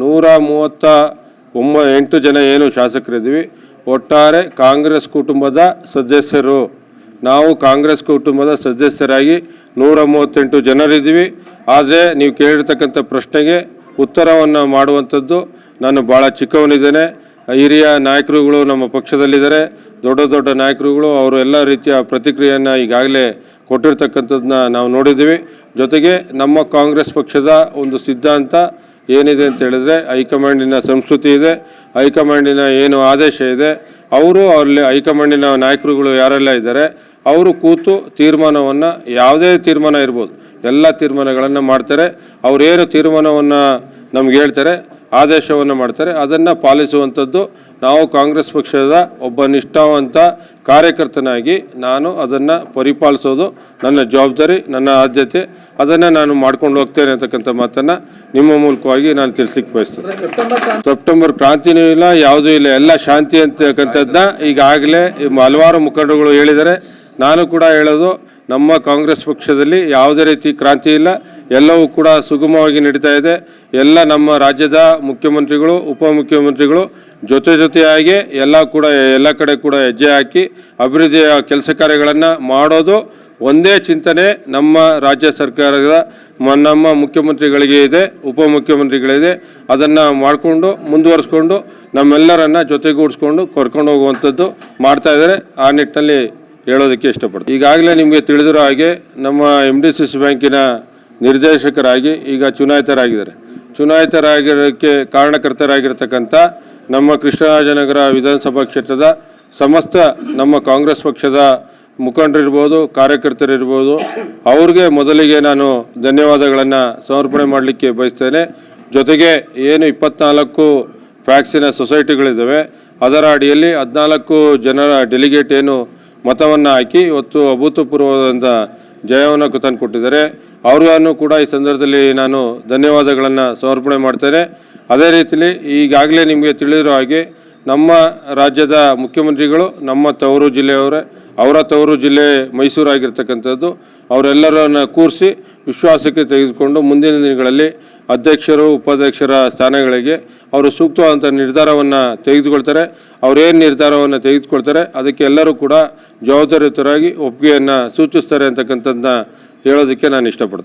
ನೂರ ಮೂವತ್ತ ಒಂಬ ಎಂಟು ಜನ ಏನು ಶಾಸಕರಿದ್ದೀವಿ ಒಟ್ಟಾರೆ ಕಾಂಗ್ರೆಸ್ ಕುಟುಂಬದ ಸದಸ್ಯರು. ನಾವು ಕಾಂಗ್ರೆಸ್ ಕುಟುಂಬದ ಸದಸ್ಯರಾಗಿ ನೂರ ಮೂವತ್ತೆಂಟು ಜನರಿದ್ದೀವಿ ಆದರೆ ನೀವು ಕೇಳಿರ್ತಕ್ಕಂಥ ಪ್ರಶ್ನೆಗೆ ಉತ್ತರವನ್ನು ಮಾಡುವಂಥದ್ದು ನಾನು ಭಾಳ ಚಿಕ್ಕವನಿದ್ದೇನೆ. ಹಿರಿಯ ನಾಯಕರುಗಳು ನಮ್ಮ ಪಕ್ಷದಲ್ಲಿದ್ದಾರೆ. ದೊಡ್ಡ ದೊಡ್ಡ ನಾಯಕರುಗಳು ಅವರು ಎಲ್ಲ ರೀತಿಯ ಪ್ರತಿಕ್ರಿಯೆಯನ್ನು ಈಗಾಗಲೇ ಕೊಟ್ಟಿರ್ತಕ್ಕಂಥದ್ದನ್ನ ನಾವು ನೋಡಿದ್ದೀವಿ. ಜೊತೆಗೆ ನಮ್ಮ ಕಾಂಗ್ರೆಸ್ ಪಕ್ಷದ ಒಂದು ಸಿದ್ಧಾಂತ ಏನಿದೆ ಅಂತ ಹೇಳಿದ್ರೆ ಹೈಕಮಾಂಡಿನ ಸಂಸ್ಕೃತಿ ಇದೆ, ಹೈಕಮಾಂಡಿನ ಏನು ಆದೇಶ ಇದೆ, ಅವರು ಅಲ್ಲಿ ಹೈಕಮಾಂಡಿನ ನಾಯಕರುಗಳು ಯಾರೆಲ್ಲ ಇದ್ದಾರೆ, ಅವರು ಕೂತು ತೀರ್ಮಾನವನ್ನು, ಯಾವುದೇ ತೀರ್ಮಾನ ಇರ್ಬೋದು, ಎಲ್ಲ ತೀರ್ಮಾನಗಳನ್ನು ಮಾಡ್ತಾರೆ. ಅವರೇನು ತೀರ್ಮಾನವನ್ನು ನಮ್ಗೆ ಹೇಳ್ತಾರೆ ಆದೇಶವನ್ನು ಮಾಡ್ತಾರೆ. ಅದನ್ನು ಪಾಲಿಸುವಂಥದ್ದು ನಾವು ಕಾಂಗ್ರೆಸ್ ಪಕ್ಷದ ಒಬ್ಬ ನಿಷ್ಠಾವಂತ ಕಾರ್ಯಕರ್ತನಾಗಿ ನಾನು ಅದನ್ನು ಪರಿಪಾಲಿಸೋದು ನನ್ನ ಜವಾಬ್ದಾರಿ, ನನ್ನ ಆದ್ಯತೆ, ಅದನ್ನು ನಾನು ಮಾಡ್ಕೊಂಡು ಹೋಗ್ತೇನೆ ಅಂತಕ್ಕಂಥ ಮಾತನ್ನು ನಿಮ್ಮ ಮೂಲಕವಾಗಿ ನಾನು ತಿಳಿಸ್ಲಿಕ್ಕೆ ಬಯಸ್ತೇನೆ. ಸೆಪ್ಟೆಂಬರ್ ಕ್ರಾಂತಿ ಸೆಪ್ಟೆಂಬರ್ ಕ್ರಾಂತಿನೂ ಇಲ್ಲ, ಯಾವುದೂ ಇಲ್ಲ, ಎಲ್ಲ ಶಾಂತಿ ಅಂತಕ್ಕಂಥದ್ದನ್ನ ಈಗಾಗಲೇ ಹಲವಾರು ಮುಖಂಡರುಗಳು ಹೇಳಿದ್ದಾರೆ. ನಾನು ಕೂಡ ಹೇಳೋದು ನಮ್ಮ ಕಾಂಗ್ರೆಸ್ ಪಕ್ಷದಲ್ಲಿ ಯಾವುದೇ ರೀತಿ ಕ್ರಾಂತಿ ಇಲ್ಲ. ಎಲ್ಲವೂ ಕೂಡ ಸುಗಮವಾಗಿ ನಡೀತಾ ಇದೆ. ಎಲ್ಲ ನಮ್ಮ ರಾಜ್ಯದ ಮುಖ್ಯಮಂತ್ರಿಗಳು, ಉಪಮುಖ್ಯಮಂತ್ರಿಗಳು ಜೊತೆ ಜೊತೆಯಾಗಿ ಎಲ್ಲ ಕೂಡ, ಎಲ್ಲ ಕಡೆ ಕೂಡ ಹೆಜ್ಜೆ ಹಾಕಿ ಅಭಿವೃದ್ಧಿಯ ಕೆಲಸ ಕಾರ್ಯಗಳನ್ನು ಮಾಡೋದು ಒಂದೇ ಚಿಂತನೆ ನಮ್ಮ ರಾಜ್ಯ ಸರ್ಕಾರದ ನಮ್ಮ ಮುಖ್ಯಮಂತ್ರಿಗಳಿಗೆ ಇದೆ, ಉಪಮುಖ್ಯಮಂತ್ರಿಗಳಿದೆ. ಅದನ್ನು ಮಾಡಿಕೊಂಡು, ಮುಂದುವರಿಸ್ಕೊಂಡು ನಮ್ಮೆಲ್ಲರನ್ನು ಜೊತೆಗೂಡಿಸ್ಕೊಂಡು ಕರ್ಕೊಂಡು ಹೋಗುವಂಥದ್ದು ಮಾಡ್ತಾಯಿದ್ದಾರೆ ಆ ನಿಟ್ಟಿನಲ್ಲಿ ಹೇಳೋದಕ್ಕೆ ಇಷ್ಟಪಡ್ತೀನಿ. ಈಗಾಗಲೇ ನಿಮಗೆ ತಿಳಿದಿರೋ ಹಾಗೆ ನಮ್ಮ ಎಂ ಡಿ ಸಿ ಸಿ ಬ್ಯಾಂಕಿನ ನಿರ್ದೇಶಕರಾಗಿ ಈಗ ಚುನಾಯಿತರಾಗಿದ್ದಾರೆ. ಚುನಾಯಿತರಾಗಿರೋಕ್ಕೆ ಕಾರಣಕರ್ತರಾಗಿರ್ತಕ್ಕಂಥ ನಮ್ಮ ಕೃಷ್ಣರಾಜನಗರ ವಿಧಾನಸಭಾ ಕ್ಷೇತ್ರದ ಸಮಸ್ತ ನಮ್ಮ ಕಾಂಗ್ರೆಸ್ ಪಕ್ಷದ ಮುಖಂಡರಿರ್ಬೋದು, ಕಾರ್ಯಕರ್ತರಿರ್ಬೋದು, ಅವ್ರಿಗೆ ಮೊದಲಿಗೆ ನಾನು ಧನ್ಯವಾದಗಳನ್ನು ಸಮರ್ಪಣೆ ಮಾಡಲಿಕ್ಕೆ ಬಯಸ್ತೇನೆ. ಜೊತೆಗೆ ಏನು ಇಪ್ಪತ್ನಾಲ್ಕು ಫ್ಯಾಕ್ಸಿನ ಸೊಸೈಟಿಗಳಿದ್ದಾವೆ, ಅದರ ಅಡಿಯಲ್ಲಿ ಹದಿನಾಲ್ಕು ಜನರ ಡೆಲಿಗೇಟ್ ಏನು ಮತವನ್ನು ಹಾಕಿ ಇವತ್ತು ಅಭೂತಪೂರ್ವವಾದಂಥ ಜಯವನ್ನು ತಂದುಕೊಟ್ಟಿದ್ದಾರೆ ಅವ್ರಿಗೂ ಕೂಡ ಈ ಸಂದರ್ಭದಲ್ಲಿ ನಾನು ಧನ್ಯವಾದಗಳನ್ನು ಸಮರ್ಪಣೆ ಮಾಡ್ತೇನೆ. ಅದೇ ರೀತಿಯಲ್ಲಿ ಈಗಾಗಲೇ ನಿಮಗೆ ತಿಳಿದಿರೋ ಹಾಗೆ ನಮ್ಮ ರಾಜ್ಯದ ಮುಖ್ಯಮಂತ್ರಿಗಳು ನಮ್ಮ ತವರು ಜಿಲ್ಲೆಯವರೇ ಅವರ ತವರು ಜಿಲ್ಲೆ ಮೈಸೂರಾಗಿರ್ತಕ್ಕಂಥದ್ದು, ಅವರೆಲ್ಲರನ್ನ ಕೂರಿಸಿ ವಿಶ್ವಾಸಕ್ಕೆ ತೆಗೆದುಕೊಂಡು ಮುಂದಿನ ದಿನಗಳಲ್ಲಿ ಅಧ್ಯಕ್ಷರು, ಉಪಾಧ್ಯಕ್ಷರ ಸ್ಥಾನಗಳಿಗೆ ಅವರು ಸೂಕ್ತವಾದಂಥ ನಿರ್ಧಾರವನ್ನು ತೆಗೆದುಕೊಳ್ತಾರೆ. ಅವರೇನು ನಿರ್ಧಾರವನ್ನು ತೆಗೆದುಕೊಳ್ತಾರೆ, ಅದಕ್ಕೆ ಎಲ್ಲರೂ ಕೂಡ ಜವಾಬ್ದಾರಿಯುತರಾಗಿ ಒಪ್ಪಿಗೆಯನ್ನು ಸೂಚಿಸ್ತಾರೆ ಅಂತಕ್ಕಂಥದ್ದನ್ನ ಹೇಳೋದಕ್ಕೆ ನಾನು ಇಷ್ಟಪಡ್ತೇನೆ.